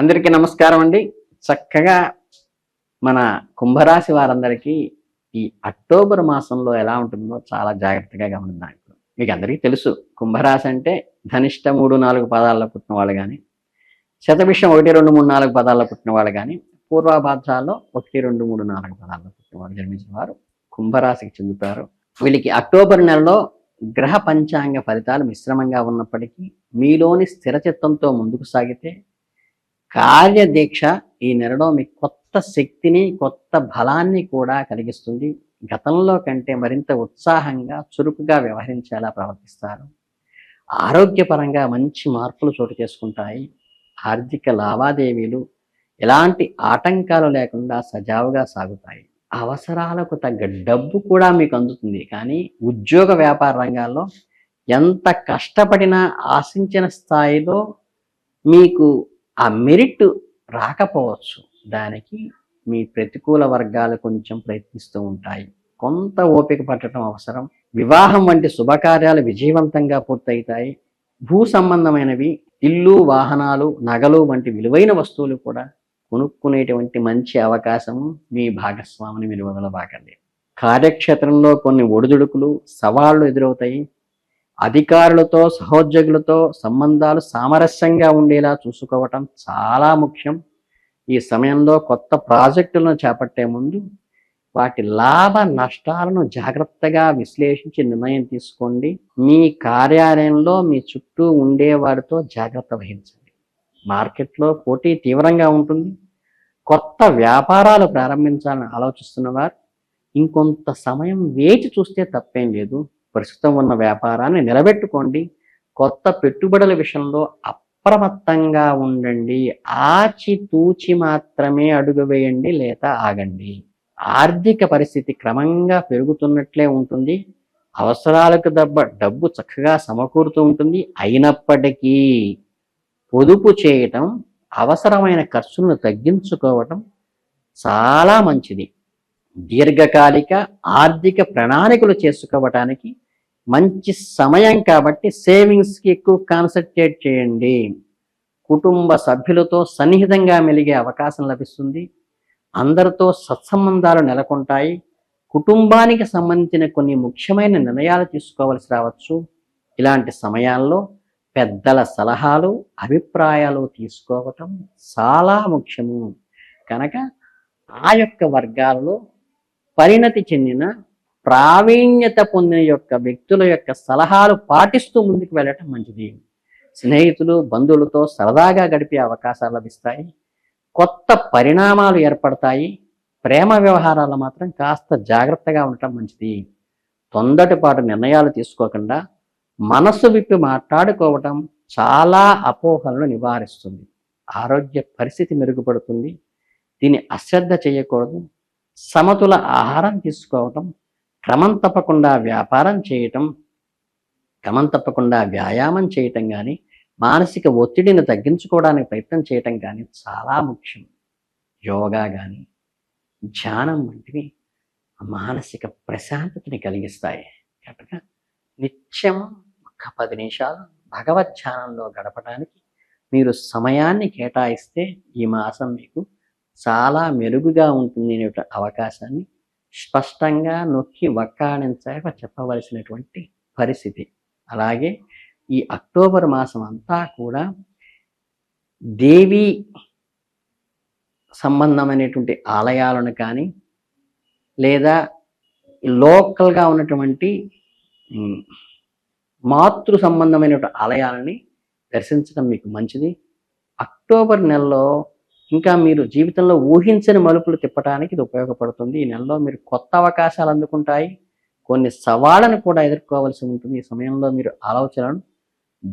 అందరికీ నమస్కారం అండి. చక్కగా మన కుంభరాశి వారందరికీ ఈ అక్టోబర్ మాసంలో ఎలా ఉంటుందో చాలా జాగ్రత్తగా గమనిద్దాం ఇప్పుడు. మీకు అందరికీ తెలుసు కుంభరాశి అంటే ధనిష్ట మూడు నాలుగు పదాల్లో పుట్టిన వాళ్ళు కానీ శతభిషం ఒకటి రెండు మూడు నాలుగు పదాల్లో పుట్టిన వాళ్ళు కానీ పూర్వాభాద్రాల్లో ఒకటి రెండు మూడు నాలుగు పదాల్లో పుట్టిన వాళ్ళు జన్మించిన వారు కుంభరాశికి చెందుతారు. వీళ్ళకి అక్టోబర్ నెలలో గ్రహ పంచాంగ ఫలితాలు మిశ్రమంగా ఉన్నప్పటికీ మీలోని స్థిరచిత్తంతో ముందుకు సాగితే కార్యదీక్ష ఈ నెలలో మీకు కొత్త శక్తిని కొత్త బలాన్ని కూడా కలిగిస్తుంది. గతంలో కంటే మరింత ఉత్సాహంగా చురుకుగా వ్యవహరించేలా ప్రవర్తిస్తారు. ఆరోగ్యపరంగా మంచి మార్పులు చోటు చేసుకుంటాయి. ఆర్థిక లావాదేవీలు ఎలాంటి ఆటంకాలు లేకుండా సజావుగా సాగుతాయి. అవసరాలకు తగ్గ డబ్బు కూడా మీకు అందుతుంది. కానీ ఉద్యోగ వ్యాపార రంగాల్లో ఎంత కష్టపడినా ఆశించిన స్థాయిలో మీకు ఆ మెరిట్ రాకపోవచ్చు. దానికి మీ ప్రతికూల వర్గాలు కొంచెం ప్రయత్నిస్తూ ఉంటాయి. కొంత ఓపిక పట్టడం అవసరం. వివాహం వంటి శుభకార్యాలు విజయవంతంగా పూర్తవుతాయి భూ సంబంధమైనవి ఇల్లు వాహనాలు నగలు వంటి విలువైన వస్తువులు కూడా కొనుక్కునేటువంటి మంచి అవకాశం మీ భాగస్వామిని మీరు వదలబాకండి కార్యక్షేత్రంలో కొన్ని ఒడిదుడుకులు సవాళ్ళు ఎదురవుతాయి. అధికారులతో సహోద్యోగులతో సంబంధాలు సామరస్యంగా ఉండేలా చూసుకోవటం చాలా ముఖ్యం. ఈ సమయంలో కొత్త ప్రాజెక్టులను చేపట్టే ముందు వాటి లాభ నష్టాలను జాగ్రత్తగా విశ్లేషించి నిర్ణయం తీసుకోండి. మీ కార్యాలయంలో మీ చుట్టూ ఉండేవారితో జాగ్రత్త వహించండి. మార్కెట్లో పోటీ తీవ్రంగా ఉంటుంది. కొత్త వ్యాపారాలు ప్రారంభించాలని ఆలోచిస్తున్న వారు ఇంకొంత సమయం వేచి చూస్తే తప్పేం లేదు. ప్రస్తుతం ఉన్న వ్యాపారాన్ని నిలబెట్టుకోండి. కొత్త పెట్టుబడుల విషయంలో అప్రమత్తంగా ఉండండి. ఆచి తూచి మాత్రమే అడుగు వేయండి లేదా ఆగండి. ఆర్థిక పరిస్థితి క్రమంగా పెరుగుతున్నట్లే ఉంటుంది. అవసరాలకు దెబ్బ డబ్బు చక్కగా సమకూరుతూ ఉంటుంది. అయినప్పటికీ పొదుపు చేయటం అవసరమైన ఖర్చులను తగ్గించుకోవటం చాలా మంచిది. దీర్ఘకాలిక ఆర్థిక ప్రణాళికలు చేసుకోవటానికి మంచి సమయం కాబట్టి సేవింగ్స్కి ఎక్కువ కాన్సన్ట్రేట్ చేయండి. కుటుంబ సభ్యులతో సన్నిహితంగా మెలిగే అవకాశం లభిస్తుంది. అందరితో సత్సంబంధాలు నెలకొంటాయి. కుటుంబానికి సంబంధించిన కొన్ని ముఖ్యమైన నిర్ణయాలు తీసుకోవాల్సి రావచ్చు. ఇలాంటి సమయాల్లో పెద్దల సలహాలు అభిప్రాయాలు తీసుకోవటం చాలా ముఖ్యము. కనుక ఆ యొక్క వర్గాలలో పరిణతి చెందిన ప్రావీణ్యత పొందిన యొక్క వ్యక్తుల యొక్క సలహాలు పాటిస్తూ ముందుకు వెళ్ళటం మంచిది. స్నేహితులు బంధువులతో సరదాగా గడిపే అవకాశాలు లభిస్తాయి. కొత్త పరిణామాలు ఏర్పడతాయి. ప్రేమ వ్యవహారాలు మాత్రం కాస్త జాగ్రత్తగా ఉండటం మంచిది. తొందటిపాటు నిర్ణయాలు తీసుకోకుండా మనసు విప్పి మాట్లాడుకోవటం చాలా అపోహలను నివారిస్తుంది. ఆరోగ్య పరిస్థితి మెరుగుపడుతుంది. దీన్ని అశ్రద్ధ చేయకూడదు. సమతుల ఆహారం తీసుకోవటం క్రమం తప్పకుండా వ్యాపారం చేయటం క్రమం తప్పకుండా వ్యాయామం చేయటం కానీ మానసిక ఒత్తిడిని తగ్గించుకోవడానికి ప్రయత్నం చేయటం కానీ చాలా ముఖ్యం. యోగా కానీ ధ్యానం వంటివి మానసిక ప్రశాంతతని కలిగిస్తాయి. కనుక నిత్యం ఒక పది నిమిషాలు భగవత్ ధ్యానంలో గడపడానికి మీరు సమయాన్ని కేటాయిస్తే ఈ మాసం మీకు చాలా మెరుగుగా ఉంటుంది అనే అవకాశాన్ని స్పష్టంగా నొక్కి వక్కాణించక చెప్పవలసినటువంటి పరిస్థితి. అలాగే ఈ అక్టోబర్ మాసం అంతా కూడా దేవి సంబంధమైనటువంటి ఆలయాలను కానీ లేదా లోకల్గా ఉన్నటువంటి మాతృ సంబంధమైనటువంటి ఆలయాలని దర్శించడం మీకు మంచిది. అక్టోబర్ నెలలో ఇంకా మీరు జీవితంలో ఊహించని మలుపులు తిప్పడానికి ఇది ఉపయోగపడుతుంది. ఈ నెలలో మీరు కొత్త అవకాశాలు అందుకుంటాయి. కొన్ని సవాళ్ళను కూడా ఎదుర్కోవాల్సి ఉంటుంది. ఈ సమయంలో మీరు ఆలోచనలను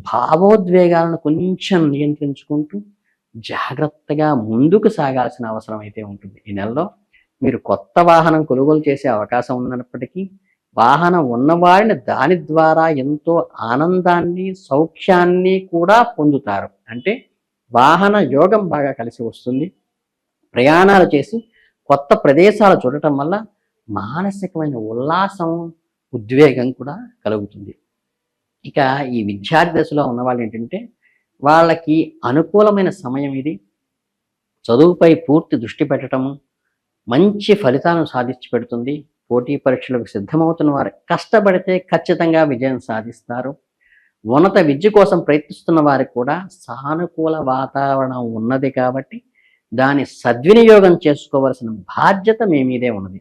భావోద్వేగాలను కొంచెం నియంత్రించుకుంటూ జాగ్రత్తగా ముందుకు సాగాల్సిన అవసరం అయితే ఉంటుంది. ఈ నెలలో మీరు కొత్త వాహనం కొనుగోలు చేసే అవకాశం ఉన్నప్పటికీ వాహనం ఉన్నవారిని దాని ద్వారా ఎంతో ఆనందాన్ని సౌఖ్యాన్ని కూడా పొందుతారు. అంటే వాహన యోగం బాగా కలిసి వస్తుంది. ప్రయాణాలు చేసి కొత్త ప్రదేశాలు చూడటం వల్ల మానసికమైన ఉల్లాసం ఉద్వేగం కూడా కలుగుతుంది. ఇక ఈ విద్యార్థి దశలో ఉన్న వాళ్ళు ఏంటంటే వాళ్ళకి అనుకూలమైన సమయం ఇది. చదువుపై పూర్తి దృష్టి పెట్టడము మంచి ఫలితాలను సాధించి పెడుతుంది. పోటీ పరీక్షలకు సిద్ధమవుతున్న వారు కష్టపడితే ఖచ్చితంగా విజయం సాధిస్తారు. ఉన్నత విద్య కోసం ప్రయత్నిస్తున్న వారికి కూడా సానుకూల వాతావరణం ఉన్నది కాబట్టి దాని సద్వినియోగం చేసుకోవలసిన బాధ్యత మీ మీదే ఉన్నది.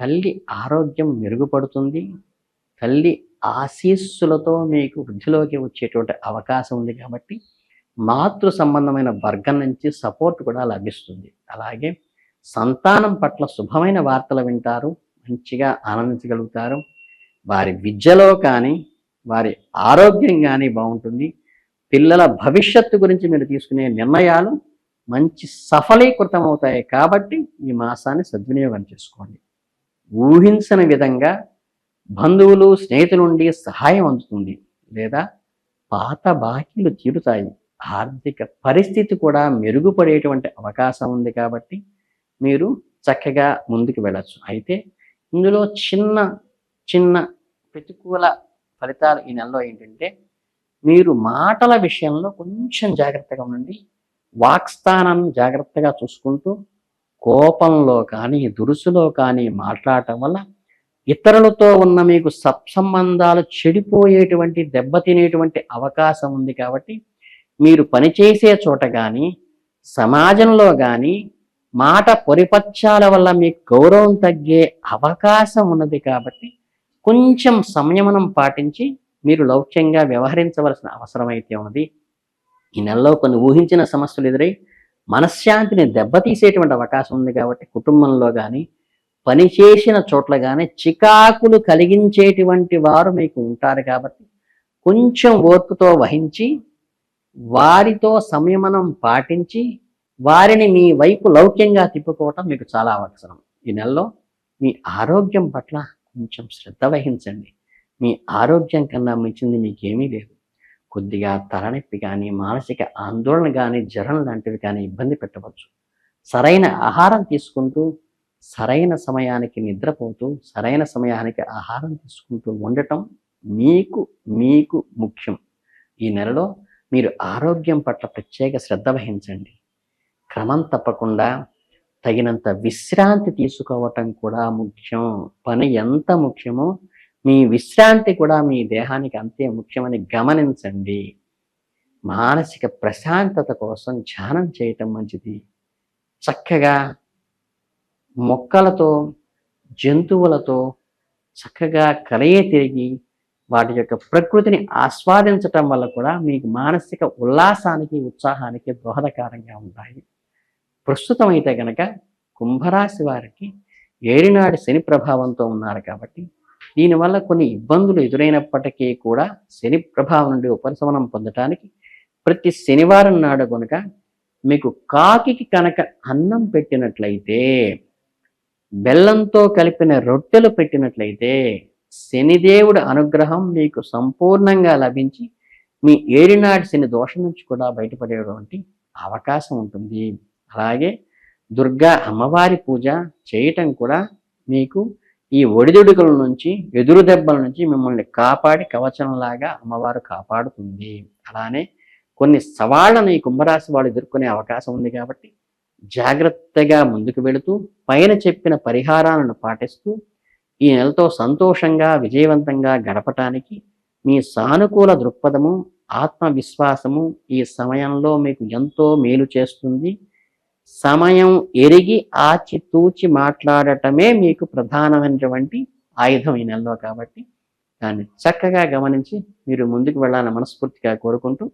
తల్లి ఆరోగ్యం మెరుగుపడుతుంది. తల్లి ఆశీస్సులతో మీకు వృద్ధిలోకి వచ్చేటువంటి అవకాశం ఉంది కాబట్టి మాతృ సంబంధమైన వర్గం నుంచి సపోర్ట్ కూడా లభిస్తుంది. అలాగే సంతానం పట్ల శుభమైన వార్తలు వింటారు మంచిగా ఆనందించగలుగుతారు. వారి విద్యలో కానీ వారి ఆరోగ్యం కానీ బాగుంటుంది. పిల్లల భవిష్యత్తు గురించి మీరు తీసుకునే నిర్ణయాలు మంచి సఫలీకృతం అవుతాయి కాబట్టి ఈ మాసాన్ని సద్వినియోగం చేసుకోండి. ఊహించని విధంగా బంధువులు స్నేహితుల నుండి సహాయం అందుతుంది. లేదా పాత బాకీలు తీరుతాయి. ఆర్థిక పరిస్థితి కూడా మెరుగుపడేటువంటి అవకాశం ఉంది కాబట్టి మీరు చక్కగా ముందుకు వెళ్ళచ్చు. అయితే ఇందులో చిన్న చిన్న ప్రతికూల ఫలితాలు ఈ నెలలో ఏంటంటే మీరు మాటల విషయంలో కొంచెం జాగ్రత్తగా ఉండండి. వాక్స్థానాన్ని జాగ్రత్తగా చూసుకుంటూ కోపంలో కానీ దురుసులో కానీ మాట్లాడటం వల్ల ఇతరులతో ఉన్న మీకు సత్సంబంధాలు చెడిపోయేటువంటి దెబ్బతినేటువంటి అవకాశం ఉంది కాబట్టి మీరు పనిచేసే చోట కానీ సమాజంలో కానీ మాట పొరిపచ్చాల వల్ల మీకు గౌరవం తగ్గే అవకాశం ఉన్నది కాబట్టి కొంచెం సంయమనం పాటించి మీరు లౌక్యంగా వ్యవహరించవలసిన అవసరం అయితే ఉన్నది. ఈ నెలలో కొన్ని ఊహించిన సమస్యలు ఎదురై మనశ్శాంతిని దెబ్బతీసేటువంటి అవకాశం ఉంది కాబట్టి కుటుంబంలో కానీ పని చేసిన చోట్ల కానీ చికాకులు కలిగించేటువంటి వారు మీకు ఉంటారు కాబట్టి కొంచెం ఓర్పుతో వహించి వారితో సంయమనం పాటించి వారిని మీ వైపు లౌక్యంగా తిప్పుకోవటం మీకు చాలా అవసరం. ఈ నెలలో మీ ఆరోగ్యం పట్ల కొంచెం శ్రద్ధ వహించండి. మీ ఆరోగ్యం కన్నా మించింది మీకేమీ లేదు. కొద్దిగా తలనొప్పి కానీ మానసిక ఆందోళన కానీ జ్వరం లాంటివి కానీ ఇబ్బంది పెట్టవచ్చు. సరైన ఆహారం తీసుకుంటూ సరైన సమయానికి నిద్రపోతూ సరైన సమయానికి ఆహారం తీసుకుంటూ ఉండటం మీకు మీకు ముఖ్యం. ఈ నెలలో మీరు ఆరోగ్యం పట్ల ప్రత్యేక శ్రద్ధ వహించండి. క్రమం తప్పకుండా తగినంత విశ్రాంతి తీసుకోవటం కూడా ముఖ్యం. పని ఎంత ముఖ్యమో మీ విశ్రాంతి కూడా మీ దేహానికి అంతే ముఖ్యమని గమనించండి. మానసిక ప్రశాంతత కోసం ధ్యానం చేయటం మంచిది. చక్కగా మొక్కలతో జంతువులతో చక్కగా కలయే తిరిగి వాటి యొక్క ప్రకృతిని ఆస్వాదించటం వల్ల కూడా మీకు మానసిక ఉల్లాసానికి ఉత్సాహానికి దోహదకారంగా ఉంటాయి. ప్రస్తుతం అయితే కనుక కుంభరాశి వారికి ఏడినాడు శని ప్రభావంతో ఉన్నారు కాబట్టి దీనివల్ల కొన్ని ఇబ్బందులు ఎదురైనప్పటికీ కూడా శని ప్రభావం నుండి ఉపశమనం పొందటానికి ప్రతి శనివారం నాడు కనుక మీకు కాకికి కనుక అన్నం పెట్టినట్లయితే బెల్లంతో కలిపిన రొట్టెలు పెట్టినట్లయితే శనిదేవుడి అనుగ్రహం మీకు సంపూర్ణంగా లభించి మీ ఏడినాటి శని దోషం నుంచి కూడా బయటపడేటువంటి అవకాశం ఉంటుంది. అలాగే దుర్గా అమ్మవారి పూజ చేయటం కూడా మీకు ఈ ఒడిదుడుకుల నుంచి ఎదురు దెబ్బల నుంచి మిమ్మల్ని కాపాడి కవచంలాగా అమ్మవారు కాపాడుతుంది. అలానే కొన్ని సవాళ్ళను ఈ కుంభరాశి వాళ్ళు ఎదుర్కొనే అవకాశం ఉంది కాబట్టి జాగ్రత్తగా ముందుకు వెళుతూ పైన చెప్పిన పరిహారాలను పాటిస్తూ ఈ నెలతో సంతోషంగా విజయవంతంగా గడపటానికి మీ సానుకూల దృక్పథము ఆత్మవిశ్వాసము ఈ సమయంలో మీకు ఎంతో మేలు చేస్తుంది. సమయం ఎరిగి ఆచితూచి మాట్లాడటమే మీకు ప్రధానమైనటువంటి ఆయుధం ఈ నెలలో కాబట్టి దాన్ని చక్కగా గమనించి మీరు ముందుకు వెళ్ళాలని మనస్ఫూర్తిగా కోరుకుంటూ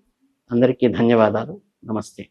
అందరికీ ధన్యవాదాలు. నమస్తే.